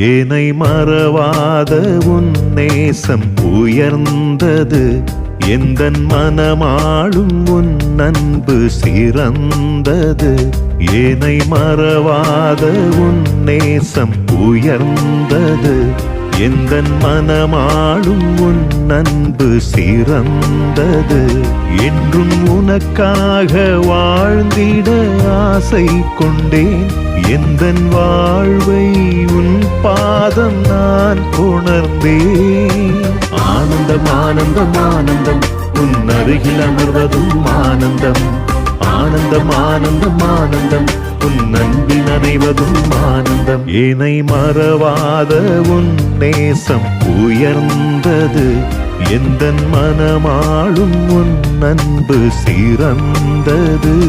ஏனை மறவாத உன் நேசம் உயர்ந்தது. எந்த மனமாளும் உன் அன்பு சிறந்தது. ஏனை மறவாத உன் நேசம் உயர்ந்தது. எந்த மனமாளும் உன் அன்பு சிறந்தது. என்றும் உனக்காக வாழ்ந்திட ஆசை கொண்டேன். எந்தன் வாழ்வை உன் பாதம் நான் உணர்ந்தேன். ஆனந்தம் ஆனந்தம் ஆனந்தம். உன் அருகில் அமர்வதும் ஆனந்தம். ஆனந்தம் ஆனந்தம் ஆனந்தம். உன் அன்பில் அணைவதும் ஆனந்தம். ஏனை மறவாத உன் நேசம் உயர்ந்தது. எந்தன் மனமாளும் உன் அன்பு சிறந்தது.